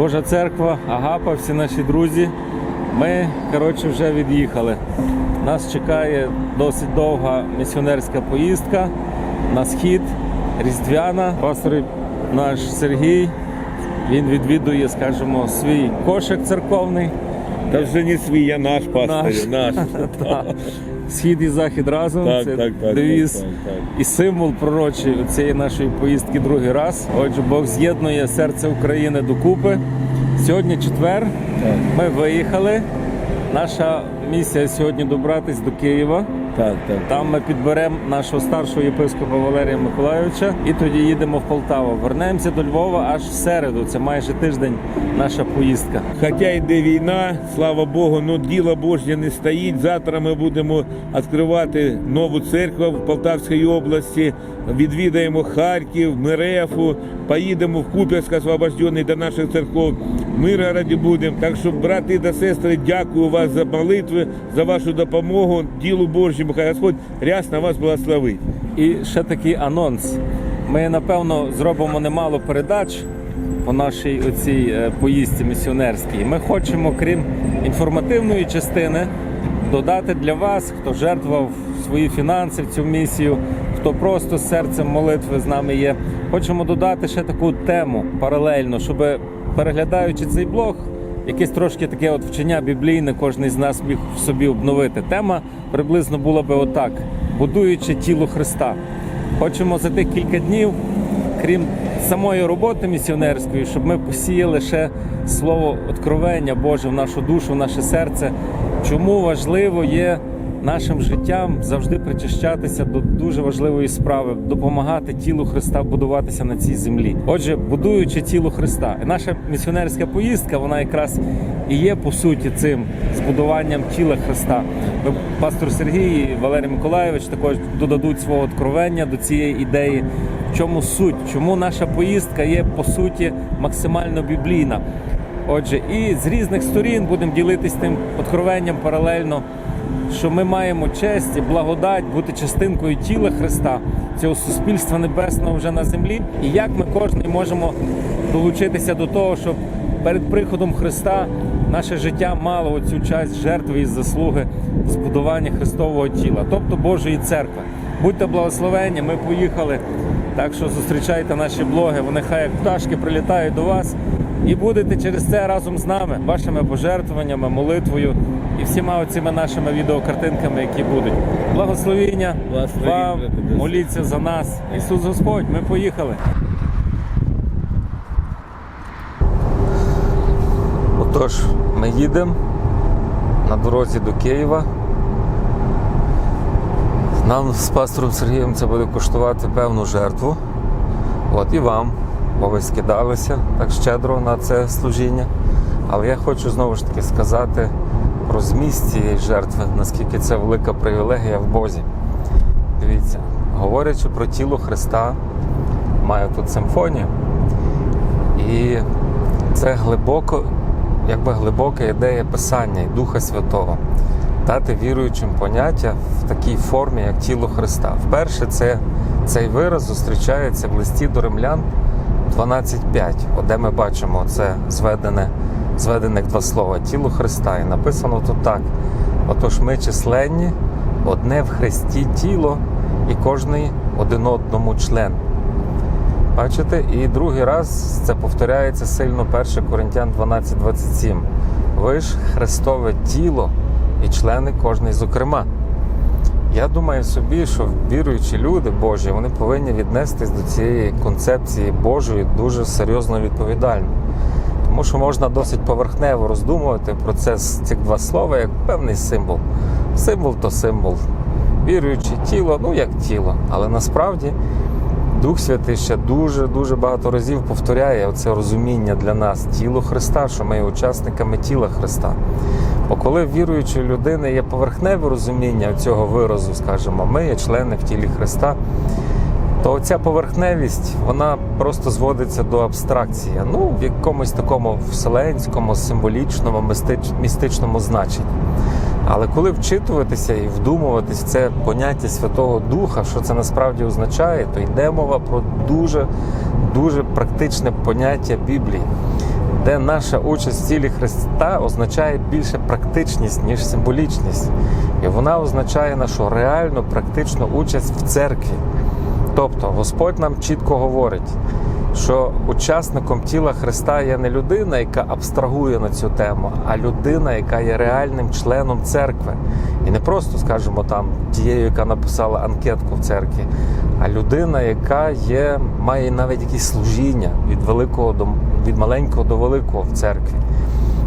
Божа церква, Агапа, всі наші друзі. Ми, коротше, вже від'їхали. Нас чекає досить довга місіонерська поїздка на схід, Різдвяна. Пастор наш Сергій. Він відвідує, скажімо, свій кошик церковний. Та вже не свій, я наш пастор, наш. Так. Схід і захід разом. Так, Це так, так, девіз так, так, так. і символ пророчий цієї нашої поїздки другий раз. Отже, Бог з'єднує серце України докупи. Сьогодні четвер. Ми виїхали. Наша місія сьогодні добратись до Києва. Так, так. Там ми підберемо нашого старшого єпископа Валерія Миколайовича і тоді їдемо в Полтаву. Вернемося до Львова аж в середу. Це майже тиждень наша поїздка. Хоча йде війна, слава Богу, ну діло Божє не стоїть. Завтра ми будемо відкривати нову церкву в Полтавській області. Відвідаємо Харків, Мерефу, поїдемо в Куп'янськ освобождений до наших церков. В Миргороді будемо. Так що, брати та сестри, дякую вас за молитви, за вашу допомогу. Ділу Божому. Хай Господь рясно вас благословить. І ще такий анонс. Ми напевно зробимо немало передач по нашій оцій е, поїздці місіонерській. Ми хочемо, крім інформативної частини, додати для вас, хто жертвував свої фінанси в цю місію, хто просто серцем молитви з нами є. Хочемо додати ще таку тему паралельно, щоб переглядаючи цей блог, якесь трошки таке от вчення біблійне, кожен з нас міг в собі обновити. Тема приблизно була би отак: будуючи тіло Христа. Хочемо за тих кілька днів, крім самої роботи місіонерської, щоб ми посіяли ще слово откровення Боже в нашу душу, в наше серце. Чому важливо є нашим життям завжди причащатися до дуже важливої справи, допомагати тілу Христа будуватися на цій землі. Отже, будуючи тіло Христа, наша місіонерська поїздка, вона якраз і є по суті цим збудуванням тіла Христа. Пастор Сергій і Валерій Миколайович також додадуть свого откровення до цієї ідеї. В чому суть? Чому наша поїздка є по суті максимально біблійна? Отже, і з різних сторін будемо ділитись тим откровенням паралельно, що ми маємо честь і благодать бути частинкою тіла Христа, цього суспільства небесного вже на землі, і як ми кожен можемо долучитися до того, щоб перед приходом Христа наше життя мало оцю часть жертви і заслуги збудування Христового тіла, тобто Божої церкви. Будьте благословені, ми поїхали. Так що зустрічайте наші блоги, вони хай як пташки прилітають до вас. І будете через це разом з нами, вашими пожертвуваннями, молитвою і всіма оцими нашими відеокартинками, які будуть. Благословіння Благословіння вам, моліться за нас. Ісус Господь, ми поїхали. Отож, ми їдемо на дорозі до Києва. Нам з пастором Сергієм це буде коштувати певну жертву. От і вам, бо ви скидалися так щедро на це служіння. Але я хочу знову ж таки сказати про зміст цієї жертви, наскільки це велика привілегія в Бозі. Дивіться, говорячи про тіло Христа, маю тут симфонію. І це глибоко, якби глибока ідея Писання і Духа Святого. Дати віруючим поняття в такій формі, як тіло Христа. Вперше це, цей вираз зустрічається в листі до римлян 12.5, от де ми бачимо це зведене, зведених два слова тіло Христа. І написано тут так: отож ми численні, одне в Христі тіло, і кожний один одному член. Бачите? І другий раз це повторяється сильно 1 Коринтян 12.27. Ви ж Христове тіло і члени кожний зокрема. Я думаю собі, що віруючі люди Божі, вони повинні віднестись до цієї концепції Божої дуже серйозно відповідально. Тому що можна досить поверхнево роздумувати про це цих два слова як певний символ. Символ то символ. Віруюче тіло, ну як тіло. Але насправді Дух Святий ще дуже дуже багато разів повторяє оце розуміння для нас тіло Христа, що ми є учасниками тіла Христа. Бо коли віруючої людини є поверхневе розуміння цього виразу, скажімо, ми є члени в тілі Христа, то ця поверхневість вона просто зводиться до абстракції, ну в якомусь такому вселенському, символічному, мистич- містичному значенні. Але коли вчитуватися і вдумуватись в це поняття Святого Духа, що це насправді означає, то йде мова про дуже дуже практичне поняття Біблії. Де наша участь в тілі Христа означає більше практичність, ніж символічність. І вона означає нашу реальну практичну участь в церкві. Тобто Господь нам чітко говорить, що учасником тіла Христа є не людина, яка абстрагує на цю тему, а людина, яка є реальним членом церкви. І не просто, скажімо, там тією, яка написала анкетку в церкві, а людина, яка є, має навіть якісь служіння від великого до від маленького до великого в церкві.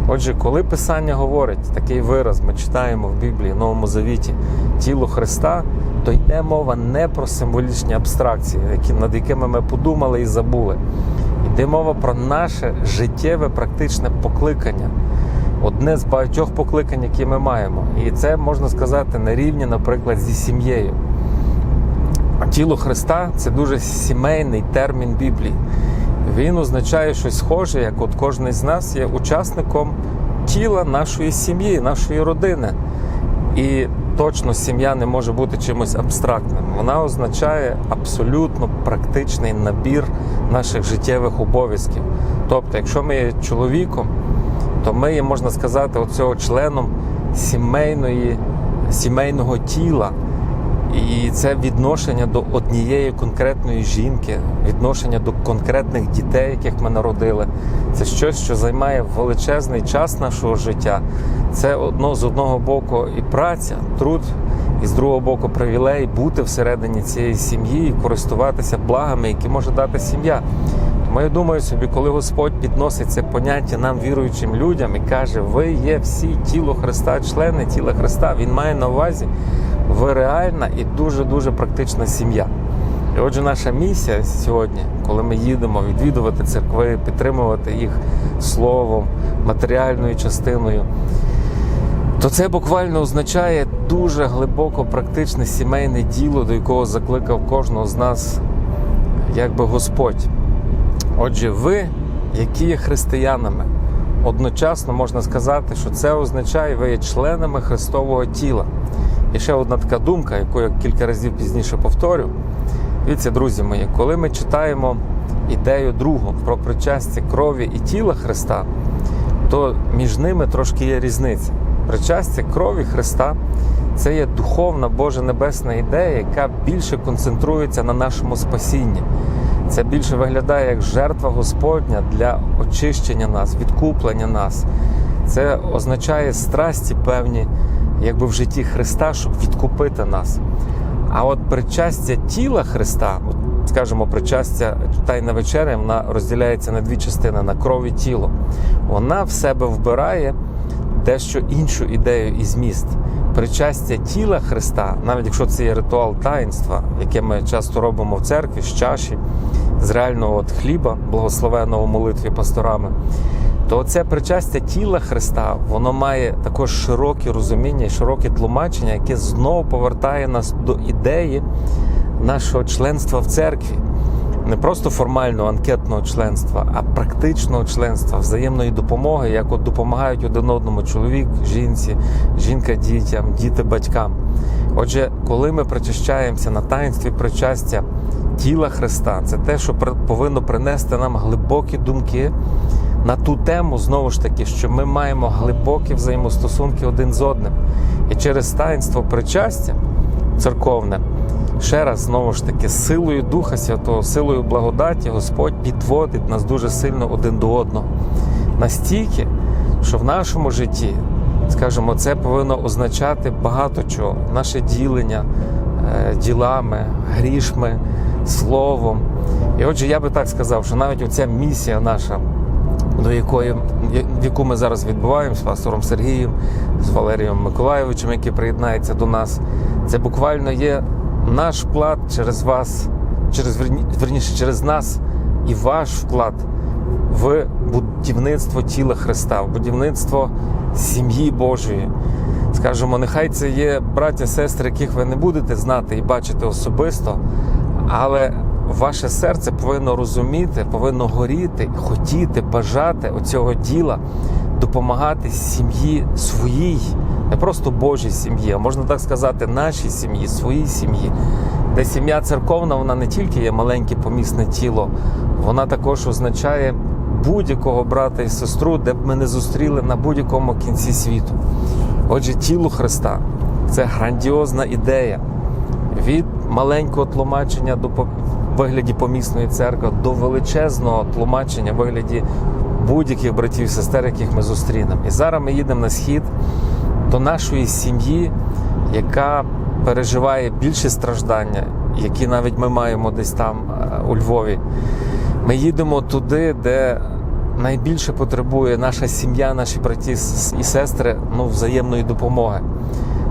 Отже, коли Писання говорить такий вираз, ми читаємо в Біблії, Новому Завіті, тіло Христа, то йде мова не про символічні абстракції, над якими ми подумали і забули. Йде мова про наше життєве практичне покликання. Одне з багатьох покликань, які ми маємо. І це можна сказати на рівні, наприклад, зі сім'єю. Тіло Христа це дуже сімейний термін Біблії. Він означає щось схоже, як от кожен з нас є учасником тіла нашої сім'ї, нашої родини. І точно сім'я не може бути чимось абстрактним. Вона означає абсолютно практичний набір наших життєвих обов'язків. Тобто, якщо ми є чоловіком, то ми є, можна сказати, оцього членом сімейної, сімейного тіла. І це відношення до однієї конкретної жінки, відношення до конкретних дітей, яких ми народили. Це щось, що займає величезний час нашого життя. Це одно з одного боку і праця, труд, і з другого боку привілей бути всередині цієї сім'ї і користуватися благами, які може дати сім'я. Тому я думаю собі, коли Господь підносить це поняття нам, віруючим людям, і каже, ви є всі тіло Христа, члени тіла Христа, Він має на увазі, ви реальна і дуже-дуже практична сім'я. І отже, наша місія сьогодні, коли ми їдемо відвідувати церкви, підтримувати їх словом, матеріальною частиною, то це буквально означає дуже глибоко практичне сімейне діло, до якого закликав кожного з нас, якби Господь. Отже, ви, які є християнами, одночасно можна сказати, що це означає, ви є членами Христового тіла. І ще одна така думка, яку я кілька разів пізніше повторю. Дивіться, друзі мої, коли ми читаємо ідею другу про причастя крові і тіла Христа, то між ними трошки є різниця. Причастя крові Христа це є духовна Божа небесна ідея, яка більше концентрується на нашому спасінні. Це більше виглядає як жертва Господня для очищення нас, відкуплення нас. Це означає страсті певні, якби в житті Христа, щоб відкупити нас. А от причастя тіла Христа, от, скажімо, причастя Тайна вечеря, вона розділяється на дві частини на кров і тіло. Вона в себе вбирає дещо іншу ідею і зміст. Причастя тіла Христа, навіть якщо це є ритуал таїнства, яке ми часто робимо в церкві з чаші, з реального от хліба, благословеного молитві пасторами, то це причастя тіла Христа, воно має також широке розуміння і широке тлумачення, яке знову повертає нас до ідеї нашого членства в церкві. Не просто формального анкетного членства, а практичного членства, взаємної допомоги, як от допомагають один одному чоловік, жінці, жінка дітям, діти батькам. Отже, коли ми причащаємося на таїнстві причастя тіла Христа, це те, що повинно принести нам глибокі думки на ту тему, знову ж таки, що ми маємо глибокі взаємостосунки один з одним. І через таїнство причастя церковне, ще раз знову ж таки, силою Духа Святого, силою благодаті, Господь підводить нас дуже сильно один до одного. Настільки, що в нашому житті, скажімо, це повинно означати багато чого. Наше ділення е, ділами, грішми, словом. І отже, я би так сказав, що навіть оця місія наша, до якої в яку ми зараз відбуваємо з пастором Сергієм, з Валерієм Миколайовичем, який приєднається до нас, це буквально є наш вклад через вас, через верніше, через нас і ваш вклад в будівництво тіла Христа, в будівництво сім'ї Божої. Скажемо, нехай це є браття, сестри, яких ви не будете знати і бачити особисто, але ваше серце повинно розуміти, повинно горіти, хотіти, бажати оцього діла, допомагати сім'ї своїй, не просто Божій сім'ї, а можна так сказати, нашій сім'ї, своїй сім'ї. Де сім'я церковна, вона не тільки є маленьке помісне тіло, вона також означає будь-якого брата і сестру, де б ми не зустріли на будь-якому кінці світу. Отже, тіло Христа це грандіозна ідея від маленького тлумачення до вигляді помісної церкви до величезного тлумачення вигляді будь-яких братів і сестер, яких ми зустрінемо. І зараз ми їдемо на схід до нашої сім'ї, яка переживає більше страждання, які навіть ми маємо десь там е, у Львові. Ми їдемо туди, де найбільше потребує наша сім'я, наші браті і сестри ну, взаємної допомоги.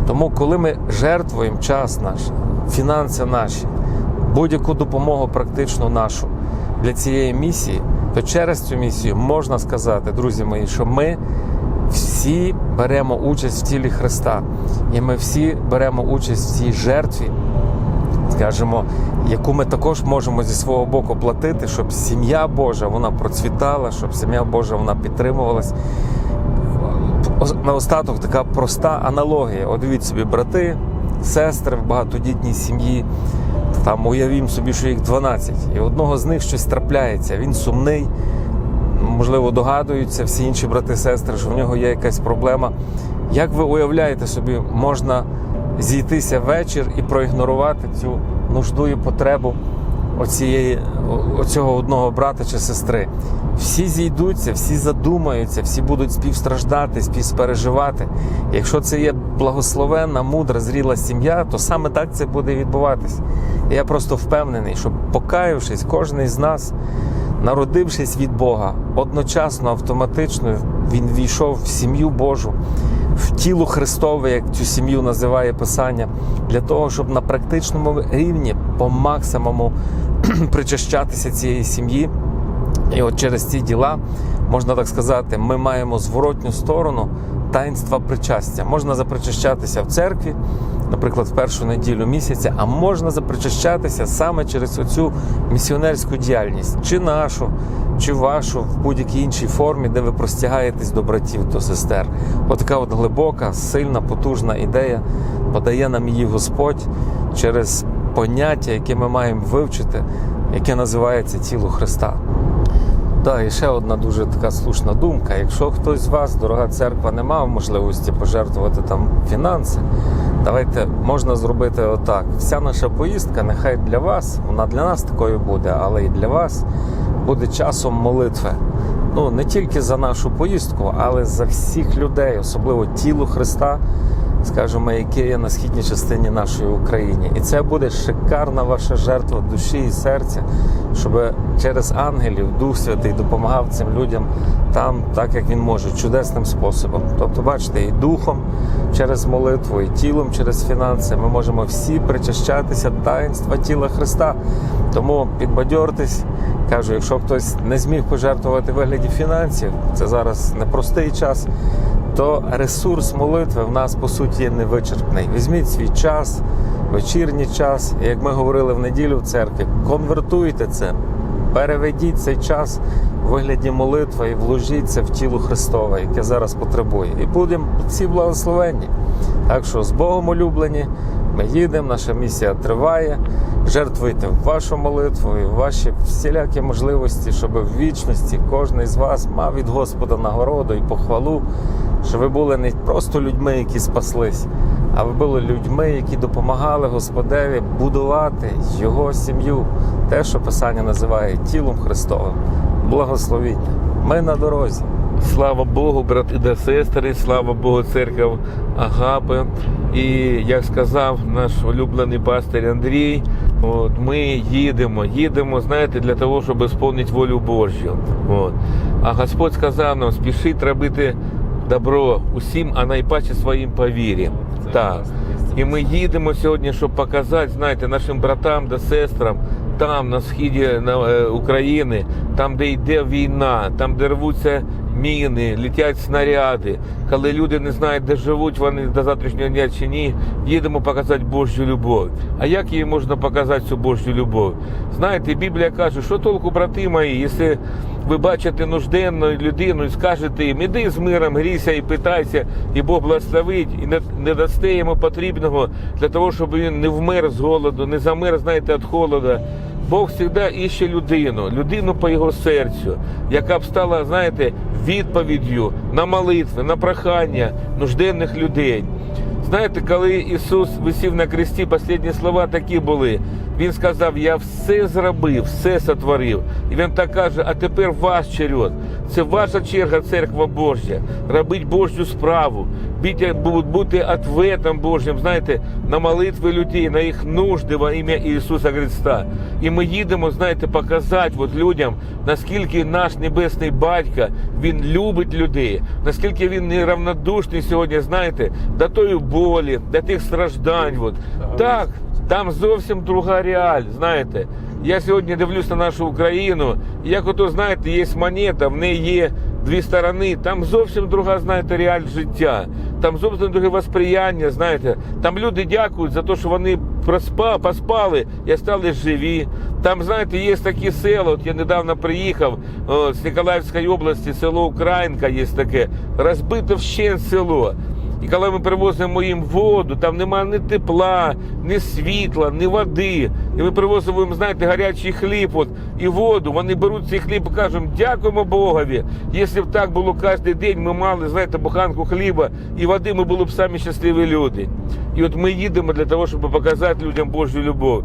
Тому, коли ми жертвуємо час наш, фінанси наші, будь-яку допомогу практично нашу для цієї місії, то через цю місію можна сказати, друзі мої, що ми всі беремо участь в тілі Христа, і ми всі беремо участь в цій жертві, скажімо, яку ми також можемо зі свого боку платити, щоб сім'я Божа вона процвітала, щоб сім'я Божа вона підтримувалась. Наостаток така проста аналогія. От дивіть собі, брати, сестри в багатодітній сім'ї. Там уявімо собі, що їх 12, і одного з них щось трапляється. Він сумний, можливо, догадуються всі інші брати і сестри, що в нього є якась проблема. Як ви уявляєте собі, можна зійтися вечір і проігнорувати цю нужду і потребу оцієї, оцього одного брата чи сестри? Всі зійдуться, всі задумаються, всі будуть співстраждати, співспереживати. Якщо це є благословенна, мудра, зріла сім'я, то саме так це буде відбуватись. Я просто впевнений, що покаявшись, кожен із нас, народившись від Бога, одночасно, автоматично він війшов в сім'ю Божу, в тіло Христове, як цю сім'ю називає Писання, для того, щоб на практичному рівні по максимуму причащатися цієї сім'ї. І от через ці діла, можна так сказати, ми маємо зворотню сторону таїнства причастя. Можна запричащатися в церкві, наприклад, в першу неділю місяця, а можна запричащатися саме через оцю місіонерську діяльність, чи нашу, чи вашу, в будь-якій іншій формі, де ви простягаєтесь до братів, до сестер. Отака от глибока, сильна, потужна ідея подає нам її Господь через поняття, яке ми маємо вивчити, яке називається тіло Христа. Так, і ще одна дуже така слушна думка. Якщо хтось з вас, дорога церква, не мав можливості пожертвувати там фінанси, давайте можна зробити отак. Вся наша поїздка, нехай для вас, вона для нас такою буде, але і для вас буде часом молитви. Ну не тільки за нашу поїздку, але за всіх людей, особливо тіло Христа, скажімо, яке є на східній частині нашої України. І це буде шикарна ваша жертва душі і серця, щоб через ангелів Дух Святий допомагав цим людям там, так як він може, чудесним способом. Тобто, бачите, і духом через молитву, і тілом через фінанси ми можемо всі причащатися таїнства тіла Христа. Тому підбадьортесь. Кажу, якщо хтось не зміг пожертвувати вигляді фінансів, це зараз непростий час то ресурс молитви в нас по суті є невичерпний. Візьміть свій час, вечірній час, як ми говорили в неділю в церкві, конвертуйте це, переведіть цей час в вигляді молитви і вложіть це в тіло Христове, яке зараз потребує. І будемо всі благословенні. Так що з Богом улюблені, ми їдемо, наша місія триває. Жертвуйте вашу молитву і ваші всілякі можливості, щоб в вічності кожен із вас мав від Господа нагороду і похвалу, що ви були не просто людьми, які спаслись, а ви були людьми, які допомагали Господеві будувати його сім'ю, те, що Писання називає тілом Христовим. Благословіння. Ми на дорозі. Слава Богу, брати та сестри, слава Богу, церква Агапи. І як сказав наш улюблений пастир Андрій, от, ми їдемо, їдемо, знаєте, для того, щоб виконувати волю Божю. От. А Господь сказав нам, спішіть робити добро усім, а найпаче своїм по вірі. Так. І ми їдемо сьогодні, щоб показати, знаєте, нашим братам та сестрам там, на сході на, е, України, там, де йде війна, там, де рвуться міни, летять снаряди, коли люди не знають, де живуть вони до завтрашнього дня чи ні, їдемо показати Божу любов. А як її можна показати цю Божу любов? Знаєте, Біблія каже, що толку, брати мої, якщо ви бачите нужденну людину і скажете їм, іди з миром, грійся і питайся, і Бог благословить, і не, не дасте йому потрібного для того, щоб він не вмер з голоду, не замер, знаєте, від холода. Бог завжди іще людину, людину по його серцю, яка б стала, знаєте, відповіддю на молитви, на прохання нужденних людей. Знаєте, коли Ісус висів на кресті, останні слова такі були. Він сказав: Я все зробив, все сотворив. І він так каже: а тепер ваш черед. Це ваша черга, церква Божня, робити Божню справу, бути, ответом Божнім, знаєте, на молитви людей, на їх нужди во ім'я Ісуса Христа. І ми їдемо, знаєте, показати от людям, наскільки наш небесний батько він любить людей, наскільки він неравнодушний сьогодні, знаєте, до тої болі, до тих страждань. От. Так, там зовсім друга реаль, знаєте. Я сьогодні дивлюсь на нашу Україну, як ото, знаєте, є монета, в неї є дві сторони, там зовсім друга, знаєте, реаль життя. Там зовсім друге восприяння, знаєте. Там люди дякують за те, що вони поспали і стали живі. Там, знаєте, є такі села. От я недавно приїхав о, з Ніколаївської області, село Українка є таке, розбите вщент село. І коли ми привозимо їм воду, там немає ні тепла, ні світла, ні води. І ми привозимо їм, знаєте, гарячий хліб от, і воду. Вони беруть цей хліб і кажуть, дякуємо Богові. Якщо б так було кожен день, ми мали, знаєте, буханку хліба і води, ми були б самі щасливі люди. І от ми їдемо для того, щоб показати людям Божу любов.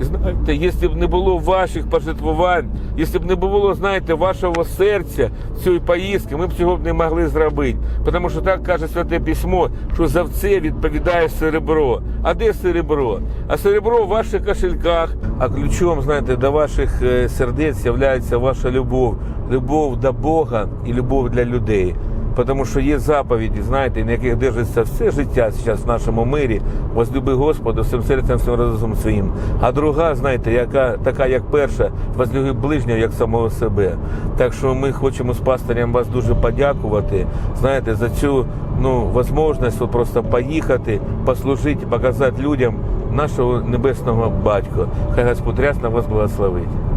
Знаєте, якщо б не було ваших пожертвувань, якщо б не було, знаєте, вашого серця цієї поїздки, ми б цього б не могли зробити. Тому що так каже Святе Письмо, що за це відповідає серебро. А де серебро? А серебро в ваших кошельках, а ключом, знаєте, до ваших е, сердець є ваша любов. Любов до Бога і любов для людей. Тому що є заповіді, знаєте, на яких держиться все життя зараз в нашому мирі. Возлюби Господа всім серцем, всім разом своїм. А друга, знаєте, яка така, як перша, возлюби ближнього, як самого себе. Так що ми хочемо з пастирем вас дуже подякувати. Знаєте, за цю ну можливість просто поїхати, послужити, показати людям нашого небесного батька. Хай Господь рясно вас благословить.